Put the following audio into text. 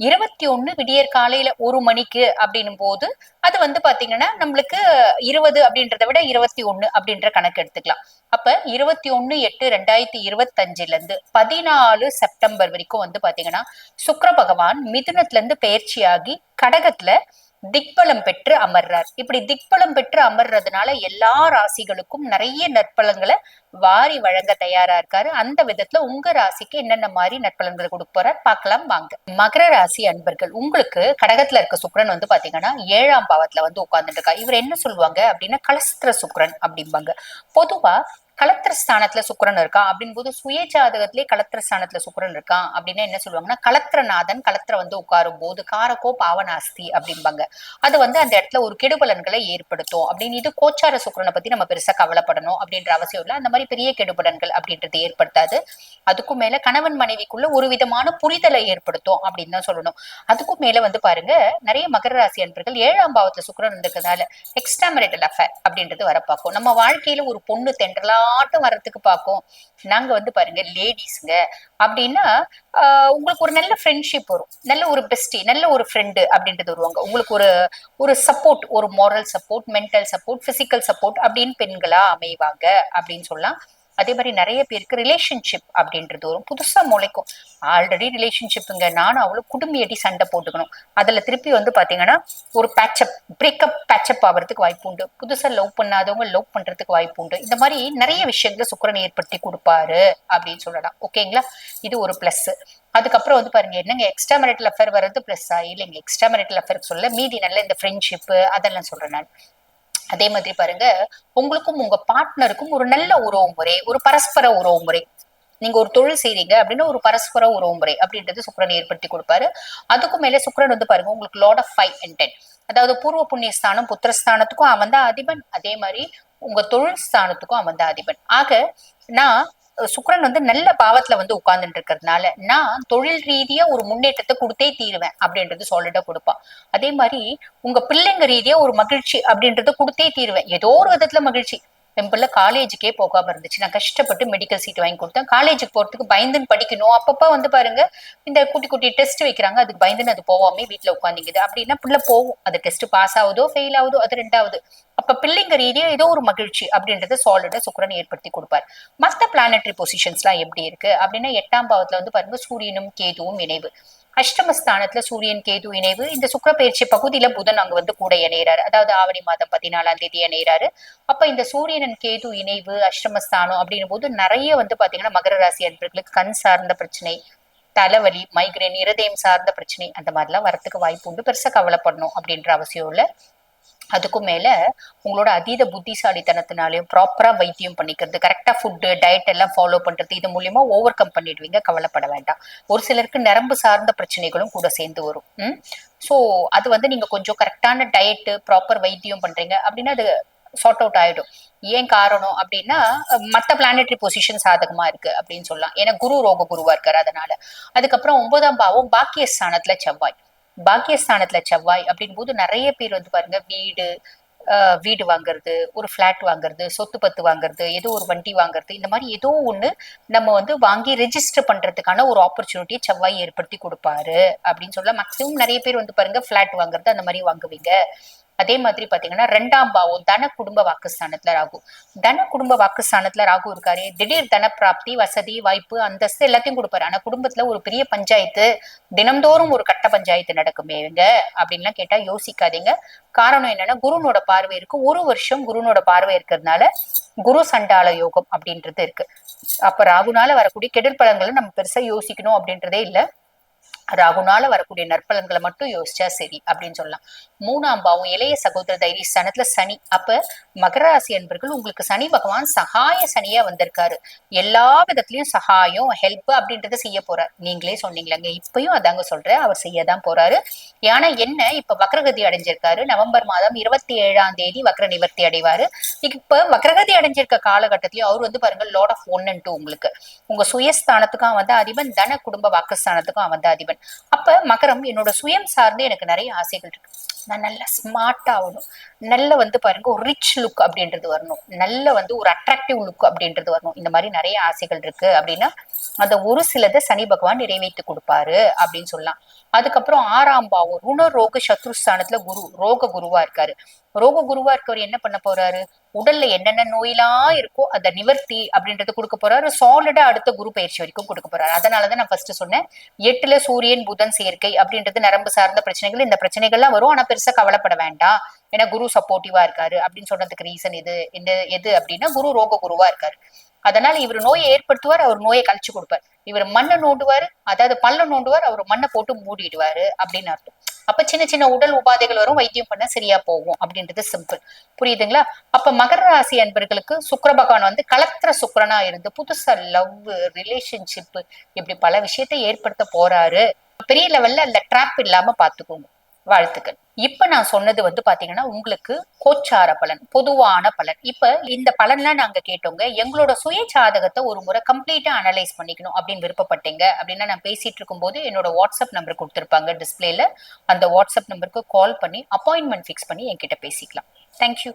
இருபத்தி ஒண்ணு விடியற் காலையில ஒரு மணிக்கு அப்படின்னும் போது அது வந்து பாத்தீங்கன்னா நம்மளுக்கு இருபது அப்படின்றத விட இருபத்தி ஒண்ணு அப்படின்ற கணக்கு எடுத்துக்கலாம். அப்ப இருபத்தி ஒண்ணு எட்டு ரெண்டாயிரத்தி இருபத்தஞ்சுல இருந்து பதினாலு செப்டம்பர் வரைக்கும் வந்து பாத்தீங்கன்னா சுக்கர பகவான் மிதுனத்துல இருந்து பயிற்சியாகி கடகத்துல திக்பலம் பெற்று அமர்றார். இப்படி திக்பலம் பெற்று அமர்றதுனால எல்லா ராசிகளுக்கும் நிறைய நற்பலன்களை வாரி வழங்க தயாரா இருக்காரு. அந்த விதத்துல உங்க ராசிக்கு என்னென்ன மாதிரி நற்பலன்கள் கொடுக்க போறார் பார்க்கலாம் வாங்க. மகர ராசி அன்பர்கள் உங்களுக்கு கடகத்துல இருக்க சுக்கரன் வந்து பாத்தீங்கன்னா ஏழாம் பாவத்துல வந்து உட்கார்ந்துட்டு இருக்கா இவர் என்ன சொல்லுவாங்க அப்படின்னா கலஸ்திர சுக்கரன் அப்படிம்பாங்க. பொதுவா கலத்திர ஸ்தானத்துல சுக்கிரன் இருக்கா அப்படின் போது சுய ஜாதகத்திலே கலத்திர ஸ்தானத்துல சுக்கிரன் அப்படின்னா என்ன சொல்லுவாங்கன்னா கலத்திரநாதன் கலத்திர வந்து உட்காரும் போது காரக்கோ பாவனாஸ்தி அப்படிம்பாங்க. அது வந்து அந்த இடத்துல ஒரு கெடுபலன்களை ஏற்படுத்தும். அப்படின்னு இது கோச்சார சுக்கரனை பத்தி நம்ம பெருசா கவலைப்படணும் அப்படின்ற அவசியம் இல்லை. அந்த மாதிரி பெரிய கெடுபலன்கள் அப்படின்றது ஏற்படுத்தாது. அதுக்கும் மேல கணவன் மனைவிக்குள்ள ஒரு விதமான புரிதலை ஏற்படுத்தும் அப்படின்னு தான் சொல்லணும். அதுக்கும் மேல வந்து பாருங்க நிறைய மகர ராசி அன்பர்கள் ஏழாம் பாவத்துல சுக்கரன் இருக்கிறதால எக்ஸ்ட்ரா மேரிட்டல் அஃபேர் அப்படின்றது வர பார்க்கும். நம்ம வாழ்க்கையில ஒரு பொண்ணு எல்லாட்டும் வர்றதுக்கு பார்க்கும் நாங்க வந்து பாருங்க லேடிஸ்ங்க அப்படின்னா ஆஹ் உங்களுக்கு ஒரு நல்ல ஃப்ரெண்ட்ஷிப் வரும். நல்ல ஒரு பெஸ்டி நல்ல ஒரு ஃப்ரெண்டு அப்படின்றது வருவாங்க. உங்களுக்கு ஒரு ஒரு சப்போர்ட் ஒரு moral support mental support physical support அப்படின்னு பெண்களா அமைவாங்க அப்படின்னு சொல்லலாம். அதே மாதிரி நிறைய பேருக்கு ரிலேஷன்ஷிப் அப்படின்றது வரும் புதுசா முளைக்கும். ஆல்ரெடி ரிலேஷன்ஷிப்புங்க நானும் அவ்வளவு குடும்பியடி சண்டை போட்டுக்கணும். அதுல திருப்பி வந்து பாத்தீங்கன்னா ஒரு பேச்சப் பிரேக்கப் பேச்சப் ஆகிறதுக்கு வாய்ப்பு உண்டு. புதுசா லவ் பண்ணாதவங்க லவ் பண்றதுக்கு வாய்ப்பு உண்டு. இந்த மாதிரி நிறைய விஷயங்களை சுக்கரன் ஏற்படுத்தி கொடுப்பாரு அப்படின்னு சொல்லலாம். ஓகேங்களா இது ஒரு பிளஸ் அதுக்கப்புறம் வந்து பாருங்க என்னங்க எக்ஸ்ட்ரா மெரிட்டல் அஃபேர் வர்றது பிளஸ் இல்லைங்க எக்ஸ்ட்ரா மெரிட்டல் அஃபேர் சொல்ல மீதி நல்ல இந்த ஃப்ரெண்ட்ஷிப் அதெல்லாம் சொல்றேன் நான். அதே மாதிரி பாருங்க உங்களுக்கும் உங்க பார்ட்னருக்கும் ஒரு நல்ல உறவு முறை ஒரு பரஸ்பர உறவு முறை. நீங்க ஒரு தொழில் செய்றீங்க அப்படின்னா ஒரு பரஸ்பர உறவு முறை அப்படின்றது சுக்கிரன் ஏற்படுத்தி கொடுப்பாரு. அதுக்கும் மேல சுக்ரன் வந்து பாருங்க உங்களுக்கு lord of five and ten அதாவது பூர்வ புண்ணிய ஸ்தானம் புத்திரஸ்தானத்துக்கும் அவன் தான் அதிபன். அதே மாதிரி உங்க தொழில் ஸ்தானத்துக்கும் அவன் தான் அதிபன். ஆக நான் சுக்கரன் வந்து நல்ல பாவத்துல வந்து உட்கார்ந்துட்டு இருக்கிறதுனால நான் தொழில் ரீதியா ஒரு முன்னேற்றத்தை கொடுத்தே தீருவேன் அப்படின்றது சாலிடா கொடுப்பான். அதே மாதிரி உங்க பிள்ளைங்க ரீதியா ஒரு மகிழ்ச்சி அப்படின்றத கொடுத்தே தீருவேன். ஏதோ ஒரு விதத்துல மகிழ்ச்சி. என் பிள்ளை காலேஜுக்கே போகாம இருந்துச்சு. நான் கஷ்டப்பட்டு மெடிக்கல் சீட் வாங்கி கொடுத்தேன். காலேஜுக்கு போறதுக்கு பயந்துன்னு படிக்கணும். அப்பப்ப வந்து பாருங்க இந்த குட்டி குட்டி டெஸ்ட் வைக்கிறாங்க. அதுக்கு பயந்துன்னு அது போவாமே வீட்டுல உட்காந்துக்குது அப்படின்னா பிள்ளை போகும். அது டெஸ்ட் பாஸ் ஆகுதோ ஃபெயில் ஆகுதோ அது ரெண்டாவது. அப்ப பிள்ளைங்க ரீதியா ஏதோ ஒரு மகிழ்ச்சி அப்படின்றத சாலிடா சுக்கரன் ஏற்படுத்தி கொடுப்பார். மத்த பிளானட்டரி பொசிஷன்ஸ்லாம் எப்படி இருக்கு? அப்படின்னா எட்டாம் பாவத்துல வந்து பாருங்க சூரியனும் கேதுவும் இணைவு. அஷ்டமஸ்தானத்துல சூரியன் கேது இணைவு. இந்த சுக்கிர பயிற்சி பகுதியில புதன் அங்க வந்து கூட இணைகிறாரு அதாவது ஆவணி மாதம் பதினாலாம் தேதி இணைகிறாரு அப்ப இந்த சூரியன் கேது இணைவு அஷ்டமஸ்தானம் அப்படின்னும் போது நிறைய வந்து பாத்தீங்கன்னா மகர ராசி அன்பர்களுக்கு கண் சார்ந்த பிரச்சனை தலைவலி மைக்ரேன் இருதயம் சார்ந்த பிரச்சனை அந்த மாதிரிலாம் வரத்துக்கு வாய்ப்பு உண்டு. பெருசா கவலைப்படணும் அப்படின்ற அவசியம் இல்லை. அதுக்கும் மேல உங்களோட அதீத புத்திசாலித்தனத்தினாலையும் ப்ராப்பரா வைத்தியம் பண்ணிக்கிறது கரெக்டா ஃபுட்டு டயட் எல்லாம் ஃபாலோ பண்றது இது மூலியமா ஓவர் கம் பண்ணிடுவீங்க கவலைப்பட வேண்டாம். ஒரு சிலருக்கு நரம்பு சார்ந்த பிரச்சனைகளும் கூட சேர்ந்து வரும். ஸோ அது வந்து நீங்க கொஞ்சம் கரெக்டான டயட்டு ப்ராப்பர் வைத்தியம் பண்றீங்க அப்படின்னா அது சார்ட் அவுட் ஆயிடும். ஏன் காரணம் அப்படின்னா மற்ற பிளானட்ரி பொசிஷன் சாதகமா இருக்கு அப்படின்னு சொல்லலாம். ஏன்னா குரு ரோக குருவா இருக்காரு அதனால. அதுக்கப்புறம் ஒன்பதாம் பாவம் பாக்கிய ஸ்தானத்துல செவ்வாய். பாக்கியஸ்தானத்துல செவ்வாய் அப்படின் போது நிறைய பேர் வந்து பாருங்க வீடு வீடு வாங்குறது ஒரு ஃப்ளாட் வாங்குறது சொத்து பத்து வாங்குறது ஏதோ ஒரு வண்டி வாங்குறது இந்த மாதிரி ஏதோ ஒண்ணு நம்ம வந்து வாங்கி ரெஜிஸ்டர் பண்றதுக்கான ஒரு ஆப்பர்ச்சுனிட்டியை செவ்வாய் ஏற்படுத்தி கொடுப்பாரு அப்படின்னு சொல்ல மேக்சிமம் நிறைய பேர் வந்து பாருங்க ஃப்ளாட் வாங்குறது அந்த மாதிரி வாங்குவீங்க. அதே மாதிரி பாத்தீங்கன்னா ரெண்டாம் பாவம் தன குடும்ப வாக்குஸ்தானத்துல ராகு. தன குடும்ப வாக்குஸ்தானத்துல ராகு இருக்காரு. திடீர் தன பிராப்தி வசதி வாய்ப்பு அந்தஸ்து எல்லாத்தையும் கொடுப்பாரு. ஆனா குடும்பத்துல ஒரு பெரிய பஞ்சாயத்து தினம்தோறும் ஒரு கட்ட பஞ்சாயத்து நடக்குமே இவங்க அப்படின்லாம் கேட்டா யோசிக்காதீங்க. காரணம் என்னன்னா குருனோட பார்வை இருக்கு. ஒரு வருஷம் குருனோட பார்வை இருக்கிறதுனால குரு சண்டால யோகம் அப்படின்றது இருக்கு. அப்ப ராகுனால வரக்கூடிய கெடல் பழங்களை நம்ம பெருசா யோசிக்கணும் அப்படின்றதே இல்ல. ராகுனால வரக்கூடிய நற்பலன்களை மட்டும் யோசிச்சா சரி அப்படின்னு சொல்லலாம். மூணாம் பாவம் இளைய சகோதர தைரிய ஸ்தானத்துல சனி. அப்ப மகர ராசி என்பர்கள் உங்களுக்கு சனி பகவான் சகாய சனியா வந்திருக்காரு. எல்லா விதத்திலயும் சகாயம் ஹெல்ப் அப்படின்றத செய்ய போறார். நீங்களே சொன்னீங்களங்க. இப்பயும் அதாங்க சொல்றேன். அவர் செய்யதான் போறாரு. ஏன்னா என்ன? இப்ப வக்ரகதி அடைஞ்சிருக்காரு. நவம்பர் மாதம் இருபத்தி ஏழாம் தேதி வக்ர நிவர்த்தி அடைவாரு. இப்ப வக்ரகதி அடைஞ்சிருக்க காலகட்டத்திலயும் அவர் வந்து பாருங்க lord of one and two உங்களுக்கு. உங்க சுயஸ்தானத்துக்கும் வந்து அதிபன். தன குடும்ப வாக்குஸ்தானத்துக்கும் வந்து அதிபன். அப்ப மகரம் என்னோட சுயம் சார்ந்து எனக்கு நிறைய ஆசைகள் இருக்கு. நான் நல்ல ஸ்மார்ட் ஆகணும் நல்ல வந்து பாருங்க ஒரு ரிச் லுக் அப்படின்றது வரணும். நல்ல வந்து ஒரு அட்ராக்டிவ் லுக் அப்படின்றது வரணும். இந்த மாதிரி நிறைய ஆசைகள் இருக்கு அப்படின்னா அந்த ஒரு சிலதை சனி பகவான் நிறைவேற்றி கொடுப்பாரு அப்படின்னு சொல்லலாம். அதுக்கப்புறம் ஆறாம் பாவம் ருண ரோக சத்ருஸ்தானத்துல குரு ரோக குருவா இருக்காரு. ரோக குருவா இருக்கவர் என்ன பண்ண போறாரு? உடல்ல என்னென்ன நோயெல்லாம் இருக்கோ அதை நிவர்த்தி அப்படின்றது கொடுக்க போறாரு. சாலிடா அடுத்த குரு பயிற்சி வரைக்கும் கொடுக்க போறாரு. அதனாலதான் நான் ஃபர்ஸ்ட் சொன்னேன் எட்டுல சூரியன் புதன் சேர்க்கை அப்படின்றது நரம்பு சார்ந்த பிரச்சனைகள் இந்த பிரச்சனைகள்லாம் வரும். ஆனா பெருசா கவலைப்பட வேண்டாம். ஏன்னா குரு சப்போர்ட்டிவா இருக்காரு. அப்படின்னு சொன்னதுக்கு ரீசன் இது இந்த எது அப்படின்னா குரு ரோக குருவா இருக்காரு. அதனால இவர் நோயை ஏற்படுத்துவார் அவர் நோயை கழிச்சு கொடுப்பார். இவர் மண்ணை நோண்டுவாரு அதாவது பல்ல நோண்டுவார் அவர் மண்ணை போட்டு மூடிடுவாரு அப்படின்னு அர்த்தம். அப்ப சின்ன சின்ன உடல் உபாதைகள் வரும் வைத்தியம் பண்ண சரியா போகும் அப்படின்றது சிம்பிள் புரியுதுங்களா? அப்ப மகர ராசி அன்பர்களுக்கு சுக்கர பகவான் வந்து கலத்திர சுக்கிரனா இருந்து புதுசா லவ் ரிலேஷன்ஷிப் இப்படி பல விஷயத்தை ஏற்படுத்த போறாரு. பெரிய லெவல்ல அந்த ட்ராப் இல்லாம பாத்துக்கோங்க. வாழ்த்துக்கள். இப்ப நான் சொன்னது வந்து பாத்தீங்கன்னா உங்களுக்கு கோச்சார பலன் பொதுவான பலன். இப்ப இந்த பலன்லாம் நாங்க கேட்டோங்க எங்களோட சுய சாதகத்தை ஒரு முறை கம்ப்ளீட்டா அனலைஸ் பண்ணிக்கணும் அப்படின்னு விருப்பப்பட்டீங்க. அப்படின்னா நான் பேசிட்டு இருக்கும்போது என்னோட வாட்ஸ்அப் நம்பர் கொடுத்துருப்பாங்க டிஸ்பிளேல அந்த வாட்ஸ்அப் நம்பருக்கு கால் பண்ணி அப்பாயின்மெண்ட் ஃபிக்ஸ் பண்ணி என்கிட்ட பேசிக்கலாம். தேங்க்யூ